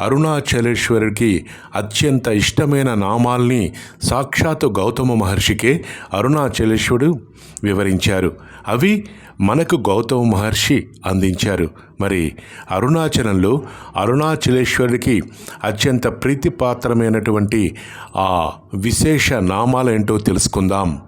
అరుణాచలేశ్వరుడికి అత్యంత ఇష్టమైన నామాల్ని సాక్షాత్తు గౌతమ మహర్షికే అరుణాచలేశ్వరుడు వివరించారు. అవి మనకు గౌతమ మహర్షి అందించారు. మరి అరుణాచలంలో అరుణాచలేశ్వరుడికి అత్యంత ప్రీతిపాత్రమైనటువంటి ఆ విశేష నామాలేంటో తెలుసుకుందాం.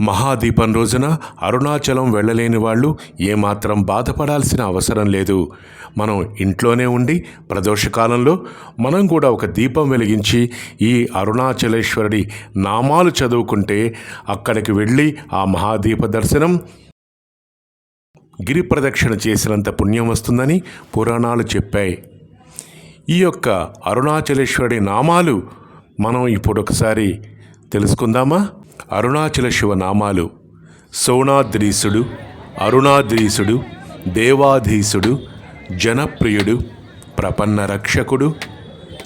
మహాదీపం రోజున అరుణాచలం వెళ్ళలేని వాళ్ళు ఏమాత్రం బాధపడాల్సిన అవసరం లేదు. మనం ఇంట్లోనే ఉండి ప్రదోషకాలంలో మనం కూడా ఒక దీపం వెలిగించి ఈ అరుణాచలేశ్వరుడి నామాలు చదువుకుంటే అక్కడికి వెళ్ళి ఆ మహాదీప దర్శనం గిరి ప్రదక్షిణ చేసినంత పుణ్యం వస్తుందని పురాణాలు చెప్పాయి. ఈ యొక్క అరుణాచలేశ్వరుడి నామాలు మనం ఇప్పుడు ఒకసారి తెలుసుకుందామా? అరుణాచల శివనామాలు. సోనాద్రీసుడు అరుణాద్రీసుడు దేవాధీసుడు జనప్రియుడు ప్రపన్న రక్షకుడు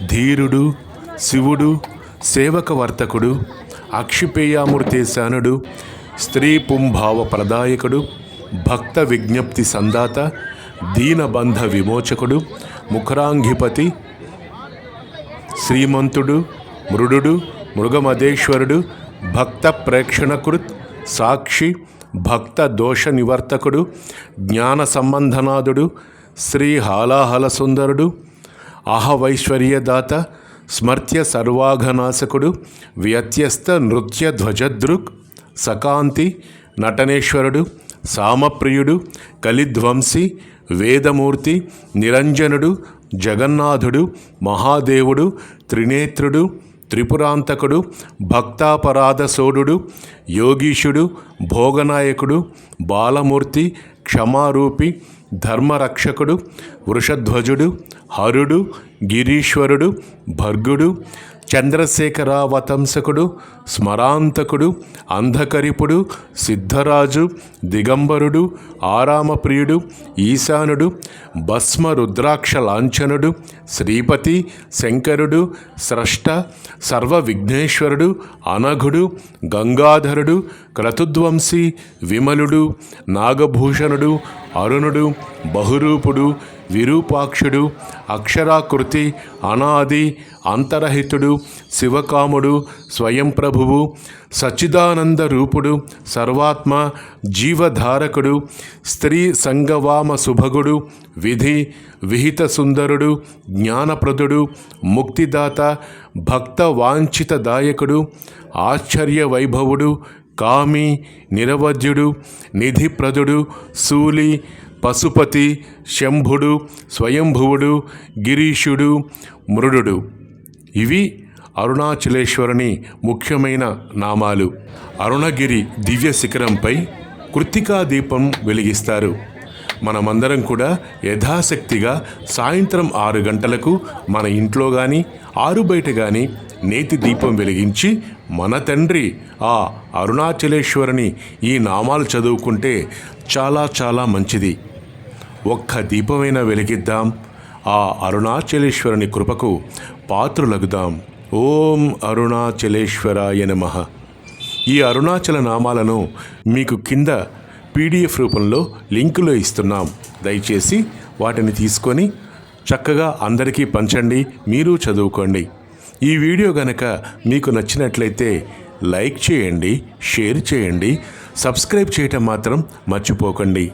ధీరుడు శివుడు సేవకవర్తకుడు అక్షిపేయామూర్తేశానుడు స్త్రీ పుంభావ ప్రదాయకుడు భక్త విజ్ఞప్తి సందాత దీనబంధ విమోచకుడు ముఖరాంగిపతి శ్రీమంతుడు మృడు మృగమదేశ్వరుడు భక్త ప్రేక్షణకృత్ సాక్షి భక్త దోష నివర్తకుడు జ్ఞాన సంబంధనాథుడు శ్రీ హాలాహల సుందరుడు అహవైశ్వర్యదాత స్మర్త్య సర్వాఘనాశకుడు వ్యత్యస్త నృత్య ధ్వజదృక్ సకాంతి నటనేశ్వరుడు సామప్రియుడు కలిధ్వంసి వేదమూర్తి నిరంజనుడు జగన్నాథుడు మహాదేవుడు త్రినేత్రుడు త్రిపురాంతకుడు భక్తాపరాధ సోడు యోగీషుడు భోగనాయకుడు బాలమూర్తి క్షమారూపి ధర్మరక్షకుడు వృషధ్వజుడు హరుడు గిరీశ్వరుడు భర్గుడు చంద్రశేఖరావతంసకుడు స్మరాంతకుడు అంధకరిపుడు సిద్ధరాజు దిగంబరుడు ఆరామప్రియుడు ఈశానుడు భస్మ రుద్రాక్ష లాంఛనుడు శ్రీపతి శంకరుడు స్రష్ట సర్వ విఘ్నేశ్వరుడు అనఘుడు గంగాధరుడు క్రతుధ్వంసి విమలుడు నాగభూషణుడు అరుణుడు బహురూపుడు విరూపాక్షుడు అక్షరాకృతి అనాది అంతరహితుడు శివకాముడు స్వయం ప్రభువు సచ్చిదానంద రూపుడు సర్వాత్మ జీవధారకుడు స్త్రీ సంగవామ సుభగుడు విధి విహిత సుందరుడు జ్ఞానప్రదుడు ముక్తిదాత భక్త వాంఛిత దాయకుడు ఆశ్చర్య వైభవుడు కామి నిరవధ్యుడు నిధిప్రదుడు శూలి పశుపతి శంభుడు స్వయంభువుడు గిరీషుడు మృడు ఇవి అరుణాచలేశ్వరుని ముఖ్యమైన నామాలు. అరుణగిరి దివ్య శిఖరంపై కృత్తికా దీపం వెలిగిస్తారు. మనమందరం కూడా యథాశక్తిగా సాయంత్రం ఆరు గంటలకు మన ఇంట్లో కానీ ఆరు బయట కానీ నేతి దీపం వెలిగించి మన తండ్రి ఆ అరుణాచలేశ్వరుని ఈ నామాలు చదువుకుంటే చాలా చాలా మంచిది. ఒక్క దీపమైనా వెలిగిద్దాం ఆ అరుణాచలేశ్వరుని కృపకు పాత్రులగుదాం. ఓం అరుణాచలేశ్వరాయ నమ. ఈ అరుణాచల నామాలను మీకు కింద పీడిఎఫ్ రూపంలో లింకులో ఇస్తున్నాం. దయచేసి వాటిని తీసుకొని చక్కగా అందరికీ పంచండి మీరు చదువుకోండి. ఈ వీడియో గనక మీకు నచ్చినట్లయితే లైక్ చేయండి షేర్ చేయండి సబ్స్క్రైబ్ చేయటం మాత్రం మర్చిపోకండి.